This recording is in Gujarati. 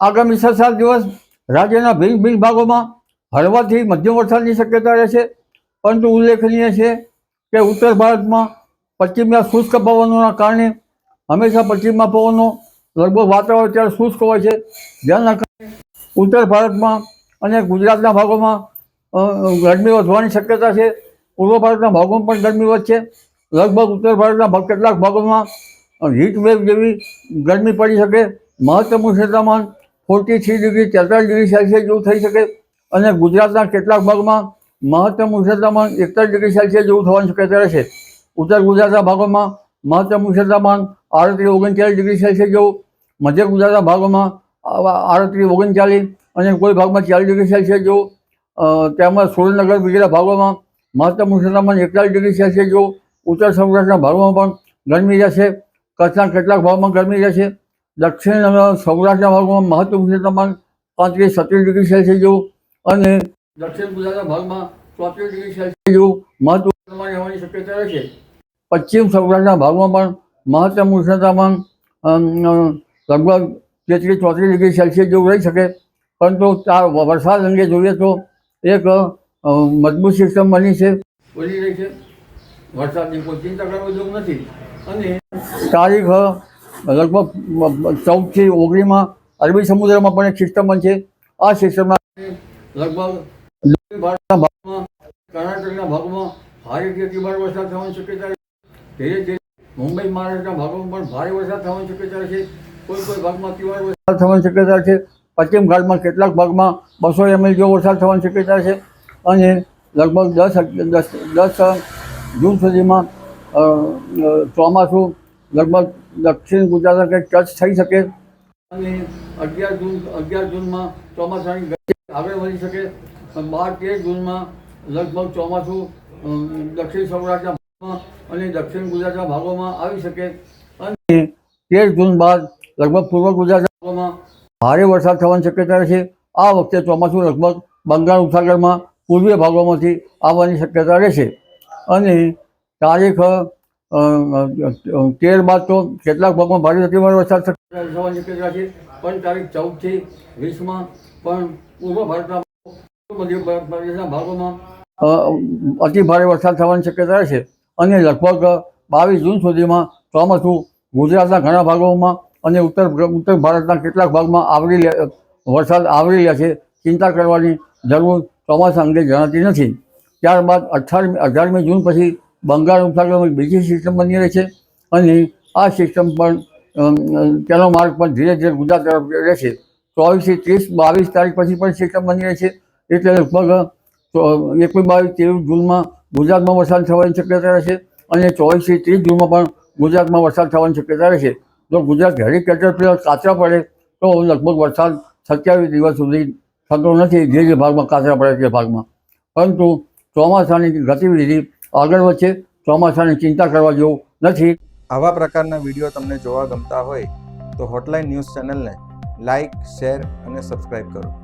આગામી છ સાત દિવસ રાજ્યના ભિન્ન ભિન્ન ભાગોમાં હળવાથી મધ્યમ વરસાદની શક્યતા રહેશે. પરંતુ ઉલ્લેખનીય છે કે ઉત્તર ભારતમાં પશ્ચિમના શુષ્ક પવનોના કારણે હંમેશા પશ્ચિમના પવનો લગભગ વાતાવરણ અત્યારે શુષ્ક હોય છે. જેના કારણે ઉત્તર ભારતમાં અને ગુજરાતના ભાગોમાં ગરમી વધવાની શક્યતા છે. પૂર્વ ભારતના ભાગોમાં પણ ગરમી વધશે. લગભગ ઉત્તર ભારતના કેટલાક ભાગોમાં હીટ વેવ જેવી ગરમી પડી શકે, મહત્તમ ઉષ્ણતામાન ફોર્ટી થ્રી ડિગ્રી તેતાલીસ ડિગ્રી સેલ્સિયસ જેવું થઈ શકે અને ગુજરાતના કેટલાક ભાગમાં મહત્તમ ઉષ્ણતામાન એકતાલીસ ડિગ્રી સેલ્સિયસ જેવું થવાની શક્યતા રહેશે. ઉત્તર ગુજરાતના ભાગોમાં મહત્તમ ઉષ્ણતામાન આડત્રીસ ઓગણચાલીસ ડિગ્રી સેલ્સિયસ જેવું, મધ્ય ગુજરાતના ભાગોમાં આડત્રીસ ઓગણચાલીસ અને કોઈ ભાગમાં ચાલીસ ડિગ્રી સેલ્સિયસ જેવું તેમજ સુરેન્દ્રનગર વગેરે ભાગોમાં મહત્તમ ઉષ્ણતામાન એકતાલીસ ડિગ્રી સેલ્સિયસ જેવું, ઉત્તર સૌરાષ્ટ્રના ભાગોમાં પણ ગરમી રહેશે. કચ્છના કેટલાક ભાગમાં ગરમી રહેશે દક્ષિણ અને સૌરાષ્ટ્રના ભાગમાં મહત્તમ તાપમાન પાંત્રીસ છત્રીસ ડિગ્રી સેલ્સિયસ જેવું અને દક્ષિણ ગુજરાતના ભાગમાં ચોત્રીસ ડિગ્રી સેલ્સિયસ જેવું મહત્તમ ઉષ્ણતામાન રહેવાની શક્યતા રહેશે પશ્ચિમ સૌરાષ્ટ્રના ભાગમાં પણ મહત્તમ ઉષ્ણતામાન લગભગ તેત્રીસ ચોત્રીસ ડિગ્રી સેલ્સિયસ જેવું રહી શકે. પરંતુ ત્યાં વરસાદ અંગે જોઈએ તો એક મજબૂત સિસ્ટમ બની છે. બની રહી છે. વરસાદની કોઈ ચિંતા કરવા જેવું નથી. અને તારીખ લગભગ ચૌદથી ઓગણીમાં અરબી સમુદ્રમાં પણ એક સિસ્ટમ બનશે. આ સિસ્ટમમાં લગભગ ભારતના ભાગમાં, કર્ણાટકના ભાગમાં ભારેથી અતિભારે વરસાદ થવાની શક્યતા છે. ધીરે ધીરે મુંબઈ, મહારાષ્ટ્રના ભાગોમાં પણ ભારે વરસાદ થવાની શક્યતા છે. કોઈ કોઈ ભાગમાં તિવાર વરસાદ થવાની શક્યતા છે. પશ્ચિમ ઘાટમાં કેટલાક ભાગમાં બસો એમએલ જેવો વરસાદ થવાની શક્યતા છે. અને લગભગ દસ દસ દસ જૂન સુધીમાં ચોમાસું લગભગ દક્ષિણ ગુજરાતમાં કંઈક ટચ થઈ શકે. અને અગિયાર જૂન, અગિયાર જૂનમાં ચોમાસાની ગતિ આગળ વધી શકે. બાર, તેર જૂનમાં લગભગ ચોમાસું દક્ષિણ સૌરાષ્ટ્રના ભાગમાં અને દક્ષિણ ગુજરાતના ભાગોમાં આવી શકે. અને તેર જૂન બાદ લગભગ પૂર્વ ગુજરાતના ભાગોમાં ભારે વરસાદ થવાની શક્યતા રહેશે આ વખતે ચોમાસું લગભગ બંગાળ ઉપસાગરમાં પૂર્વીય ભાગોમાંથી આવવાની શક્યતા રહેશે. અને તારીખ તેર બાદ તો કેટલાક ભાગમાં ભારે અતિભારે વરસાદ થવાની શક્યતા છે. પણ તારીખ ચૌદથી વીસમાં પણ પૂર્વ ભારતના ભાગોમાં અતિ ભારે વરસાદ થવાની શક્યતા છે. અને લગભગ બાવીસ જૂન સુધીમાં ચોમાસું ગુજરાતના ઘણા ભાગોમાં અને ઉત્તર ઉત્તર ભારતના કેટલાક ભાગમાં આવરી લે વરસાદ આવરી લે છે. ચિંતા કરવાની જરૂર ચોમાસા અંગે જણાતી નથી. ત્યારબાદ અઠારમી અઢારમી જૂન પછી બંગાળ ઉપસાગરમાં બીજી સિસ્ટમ બની રહી છે. અને આ સિસ્ટમ પણ તેનો માર્ગ પણ ધીરે ધીરે ગુજરાત તરફ રહેશે ચોવીસથી ત્રીસ બાવીસ તારીખ પછી પણ સિસ્ટમ બની રહી છે. એટલે લગભગ એકવીસ, બાવીસ, ત્રેવીસ જૂનમાં ગુજરાતમાં વરસાદ થવાની શક્યતા રહેશે. અને ચોવીસથી ત્રીસ જૂનમાં પણ ગુજરાતમાં વરસાદ થવાની શક્યતા રહેશે. જો ગુજરાત ઘડી કેટરપિલર કાચરા પડે, તો લગભગ વરસાદ સત્યાવીસ દિવસ સુધી થતો નથી. જે જે ભાગમાં કાચરા પડે તે ભાગમાં. પરંતુ ચોમાસાની ગતિવિધિ આગળ વધશે. ચોમાસાની ચિંતા કરવા જેવું નથી. આવા પ્રકારના વીડિયો તમને જોવા ગમતા હોય તો હોટલાઇન ન્યૂઝ ચેનલને લાઇક શેર અને સબસ્ક્રાઈબ કરો.